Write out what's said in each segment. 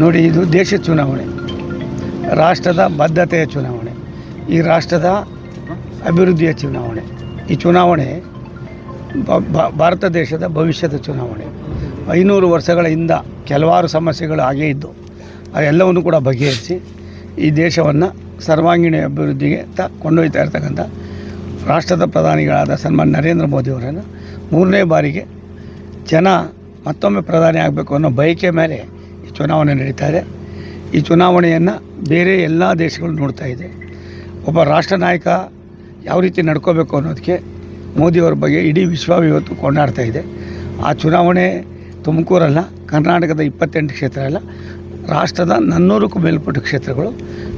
ನೋಡಿ, ಇದು ದೇಶ ಚುನಾವಣೆ. ರಾಷ್ಟ್ರದ ಬದ್ಧತೆಯ ಚುನಾವಣೆ. ಈ ರಾಷ್ಟ್ರದ ಅಭಿವೃದ್ಧಿಯ ಚುನಾವಣೆ. ಈ ಚುನಾವಣೆ ಭಾರತ ದೇಶದ ಭವಿಷ್ಯದ ಚುನಾವಣೆ. ಐನೂರು ವರ್ಷಗಳ ಹಿಂದ ಕೆಲವಾರು ಸಮಸ್ಯೆಗಳು ಹಾಗೇ ಇದ್ದು ಅದೆಲ್ಲವನ್ನು ಕೂಡ ಬಗೆಹರಿಸಿ ಈ ದೇಶವನ್ನು ಸರ್ವಾಂಗೀಣ ಅಭಿವೃದ್ಧಿಗೆ ತ, ಕೊಂಡೊಯ್ತಾ ಇರ್ತಕ್ಕಂಥ ರಾಷ್ಟ್ರದ ಪ್ರಧಾನಿಗಳಾದ ಸನ್ಮಾನ್ ನರೇಂದ್ರ ಮೋದಿಯವರನ್ನು ಮೂರನೇ ಬಾರಿಗೆ ಜನ ಮತ್ತೊಮ್ಮೆ ಪ್ರಧಾನಿ ಆಗಬೇಕು ಅನ್ನೋ ಬಯಕೆ ಮೇಲೆ ಚುನಾವಣೆ ನಡೀತಾ ಇದೆ ಈ ಚುನಾವಣೆಯನ್ನು ಬೇರೆ ಎಲ್ಲ ದೇಶಗಳು ನೋಡ್ತಾ ಇದೆ. ಒಬ್ಬ ರಾಷ್ಟ್ರ ನಾಯಕ ಯಾವ ರೀತಿ ನಡ್ಕೋಬೇಕು ಅನ್ನೋದಕ್ಕೆ ಮೋದಿಯವರ ಬಗ್ಗೆ ಇಡೀ ವಿಶ್ವ ಇವತ್ತು ಕೊಂಡಾಡ್ತಾ ಇದೆ. ಆ ಚುನಾವಣೆ ತುಮಕೂರಲ್ಲ ಕರ್ನಾಟಕದ ಇಪ್ಪತ್ತೆಂಟು ಕ್ಷೇತ್ರ ಅಲ್ಲ ರಾಷ್ಟ್ರದ ನನ್ನೂರಕ್ಕೂ ಮೇಲ್ಪಟ್ಟ ಕ್ಷೇತ್ರಗಳು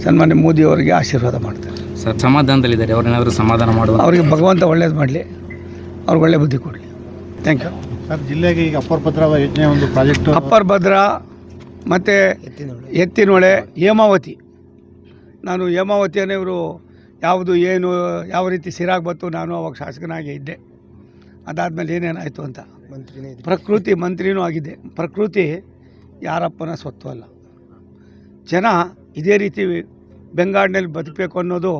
ಸನ್ಮಾನ್ಯ ಮೋದಿಯವರಿಗೆ ಆಶೀರ್ವಾದ ಮಾಡ್ತಾರೆ. ಸರ್ ಸಮಾಧಾನದಲ್ಲಿದ್ದಾರೆ. ಅವ್ರನ್ನೇನಾದರೂ ಸಮಾಧಾನ ಮಾಡುವ ಅವರಿಗೆ ಭಗವಂತ ಒಳ್ಳೇದು ಮಾಡಲಿ. ಅವ್ರಿಗೆ ಒಳ್ಳೆ ಬುದ್ಧಿ ಕೊಡಲಿ. ಥ್ಯಾಂಕ್ ಯು ಸರ್ ಜಿಲ್ಲೆಗೆ ಈಗ ಅಪ್ಪರ್ ಭದ್ರಾ ಯೋಜನೆ ಒಂದು ಪ್ರಾಜೆಕ್ಟ್ ಅಪ್ಪರ್ ಭದ್ರಾ ಮತ್ತು ಎತ್ತಿನೊಳೆ ಹೇಮಾವತಿ. ನಾನು ಹೇಮಾವತಿಯನ್ನೇ ಇವರು ಯಾವುದು ಏನು ಯಾವ ರೀತಿ ಸಿರಾಗಿ ಬಂತು ನಾನು ಅವಾಗ ಶಾಸಕನಾಗಿ ಇದ್ದೆ. ಅದಾದಮೇಲೆ ಏನೇನಾಯಿತು ಅಂತ. ಪ್ರಕೃತಿ ಮಂತ್ರಿನೂ ಆಗಿದ್ದೆ. ಪ್ರಕೃತಿ ಯಾರಪ್ಪನ ಸ್ವತ್ತು ಅಲ್ಲ. ಜನ ಇದೇ ರೀತಿ ಬೆಂಗಾಡಿನಲ್ಲಿ ಬದುಕಬೇಕು ಅನ್ನೋದು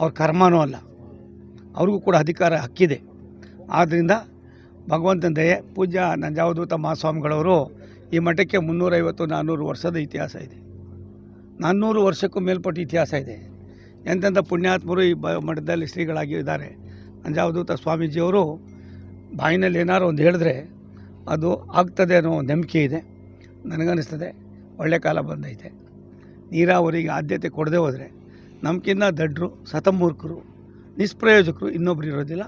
ಅವ್ರ ಕರ್ಮನೂ ಅಲ್ಲ. ಅವ್ರಿಗೂ ಕೂಡ ಅಧಿಕಾರ ಹಕ್ಕಿದೆ. ಆದ್ದರಿಂದ ಭಗವಂತನ ದಯೆ ಪೂಜ್ಯ ನಂಜಾವಧೂತ ಮಹಾಸ್ವಾಮಿಗಳವರು ಈ ಮಠಕ್ಕೆ ಮುನ್ನೂರೈವತ್ತು ನಾನ್ನೂರು ವರ್ಷದ ಇತಿಹಾಸ ಇದೆ. ನಾನ್ನೂರು ವರ್ಷಕ್ಕೂ ಮೇಲ್ಪಟ್ಟ ಇತಿಹಾಸ ಇದೆ. ಎಂತೆಂಥ ಪುಣ್ಯಾತ್ಮರು ಈ ಬ, ಮಠದಲ್ಲಿ ಶ್ರೀಗಳಾಗಿ ಇದ್ದಾರೆ. ನಂಜಾವಧೂತ ಸ್ವಾಮೀಜಿಯವರು ಬಾಯಿನಲ್ಲಿ ಏನಾರು ಒಂದು ಹೇಳಿದ್ರೆ ಅದು ಆಗ್ತದೆ ಅನ್ನೋ ಒಂದು ನಂಬಿಕೆ ಇದೆ. ನನಗನ್ನಿಸ್ತದೆ. ಒಳ್ಳೆ ಕಾಲ ಬಂದೈತೆ. ನೀರಾವರಿಗೆ ಆದ್ಯತೆ ಕೊಡದೆ ಹೋದರೆ ನಮ್ಗಿನ್ನ ದಡ್ರು, ಸತಮೂರ್ಖರು, ನಿಷ್ಪ್ರಯೋಜಕರು ಇನ್ನೊಬ್ರು ಇರೋದಿಲ್ಲ.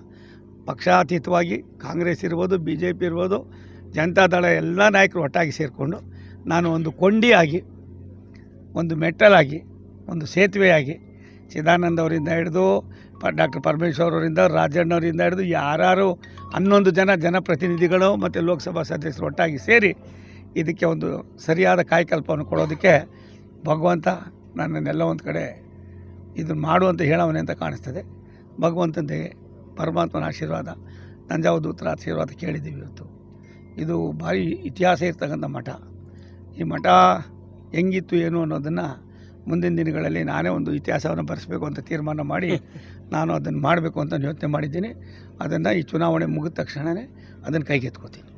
ಪಕ್ಷಾತೀತವಾಗಿ ಕಾಂಗ್ರೆಸ್ ಇರ್ಬೋದು ಬಿ ಜೆ ಪಿ ಇರ್ಬೋದು ಜನತಾದಳ ಎಲ್ಲ ನಾಯಕರು ಒಟ್ಟಾಗಿ ಸೇರಿಕೊಂಡು ನಾನು ಒಂದು ಕೊಂಡಿಯಾಗಿ, ಒಂದು ಮೆಟ್ಟಲಾಗಿ, ಒಂದು ಸೇತುವೆಯಾಗಿ ಚಿದಾನಂದ ಅವರಿಂದ ಹಿಡಿದು ಪ, ಡಾಕ್ಟರ್ ಪರಮೇಶ್ವರ್ ಅವರಿಂದ ರಾಜಣ್ಣವರಿಂದ ಹಿಡಿದು ಯಾರು ಹನ್ನೊಂದು ಜನ ಜನಪ್ರತಿನಿಧಿಗಳು ಮತ್ತು ಲೋಕಸಭಾ ಸದಸ್ಯರು ಒಟ್ಟಾಗಿ ಸೇರಿ ಇದಕ್ಕೆ ಒಂದು ಸರಿಯಾದ ಕಾಯಕಲ್ಪವನ್ನು ಕೊಡೋದಕ್ಕೆ ಭಗವಂತ ನನ್ನನ್ನೆಲ್ಲ ಒಂದು ಕಡೆ ಇದನ್ನು ಮಾಡು ಅಂತ ಹೇಳವನೇ ಅಂತ ಕಾಣಿಸ್ತದೆ. ಭಗವಂತನಿಗೆ ಪರಮಾತ್ಮನ ಆಶೀರ್ವಾದ ನಂಜಾವಧೂತರ ಆಶೀರ್ವಾದ ಕೇಳಿದ್ದೀವಿ ಇವತ್ತು. ಇದು ಭಾರಿ ಇತಿಹಾಸ ಇರ್ತಕ್ಕಂಥ ಮಠ. ಈ ಮಠ ಹೆಂಗಿತ್ತು, ಏನು ಅನ್ನೋದನ್ನು ಮುಂದಿನ ದಿನಗಳಲ್ಲಿ ನಾನೇ ಒಂದು ಇತಿಹಾಸವನ್ನು ಬರೆಸಬೇಕು ಅಂತ ತೀರ್ಮಾನ ಮಾಡಿ ನಾನು ಅದನ್ನು ಮಾಡಬೇಕು ಅಂತ ಯೋಚನೆ ಮಾಡಿದ್ದೀನಿ. ಅದನ್ನು ಈ ಚುನಾವಣೆ ಮುಗಿದ ತಕ್ಷಣವೇ ಅದನ್ನು ಕೈಗೆತ್ಕೋತೀನಿ